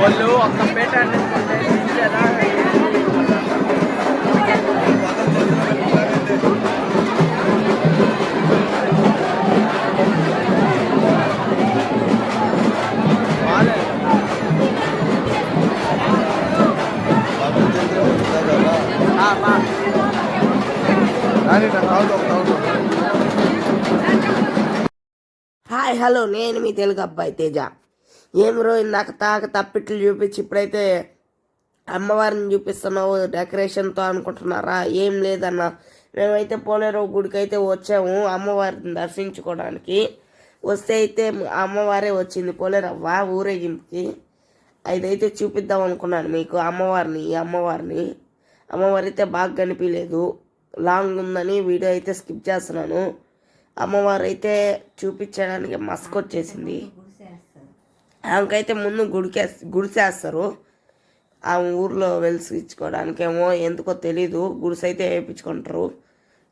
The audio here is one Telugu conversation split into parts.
వాళ్ళు ఒక్క పేట అనుకుంటే హాయ్ హలో నేను మీ తెలుగు అబ్బాయి తేజ. ఏం రో ఇందాక తాక తప్పిట్లు చూపించి ఇప్పుడైతే అమ్మవారిని చూపిస్తున్నావు డెకరేషన్తో అనుకుంటున్నారా? ఏం లేదన్న. మేమైతే పోలేరో గుడికి అయితే వచ్చాము అమ్మవారిని దర్శించుకోవడానికి. వస్తే అయితే అమ్మవారే వచ్చింది పోలేరవ్వ ఊరేగింపుకి. అదైతే చూపిద్దాం అనుకున్నాను మీకు అమ్మవారిని అమ్మవారిని. అమ్మవారి అయితే బాగా కనిపించలేదు లాంగ్ ఉందని వీడియో అయితే స్కిప్ చేస్తున్నాను. అమ్మవారు అయితే చూపించడానికి మస్క్ వచ్చేసింది. ఆమెకైతే ముందు గుడికే గుడిసేస్తారు. ఆ ఊర్లో వెలిసించుకోవడానికేమో ఎందుకో తెలీదు. గుడిసె అయితే వేయించుకుంటారు.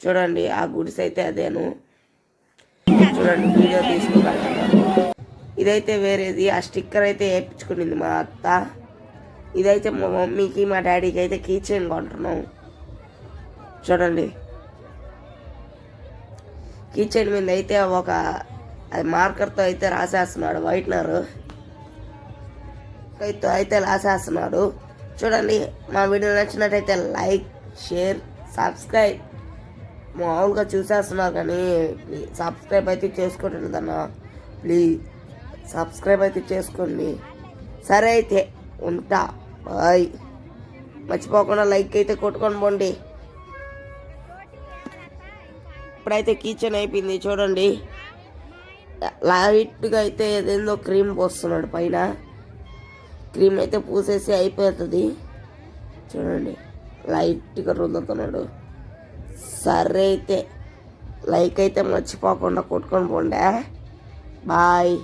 చూడండి ఆ గుడిసె అయితే అదేను. చూడండి వీడియో తీసుకుంటాను ఇదైతే వేరేది. ఆ స్టిక్కర్ అయితే వేయించుకునింది మా అత్త. ఇదైతే మా మమ్మీకి మా డాడీకి అయితే కీచెన్ కొంటున్నాం. చూడండి. కీచైన్ మీద అయితే ఒక అది మార్కర్తో అయితే రాసేస్తున్నాడు వైట్నర్. అయితే అయితే రాసేస్తున్నాడు. చూడండి మా వీడియో నచ్చినట్టయితే లైక్ షేర్ సబ్స్క్రైబ్. మామూలుగా చూసేస్తున్నారు కానీ సబ్స్క్రైబ్ అయితే చేసుకోవట్లేదన్న ప్లీజ్ సబ్స్క్రైబ్ అయితే చేసుకోండి. సరే అయితే ఉంటా. బాయ్. మర్చిపోకుండా లైక్ అయితే కొట్టుకొని పోండి. ఇప్పుడైతే కిచెన్ అయిపోయింది చూడండి. లైట్గా అయితే ఏదేందో క్రీమ్ పోస్తున్నాడు పైన. క్రీమ్ అయితే పూసేసి అయిపోతుంది. చూడండి లైట్గా రుద్దుతున్నాడు. సరే అయితే లైక్ అయితే మర్చిపోకుండా కొట్టుకొని పోండా. బాయ్.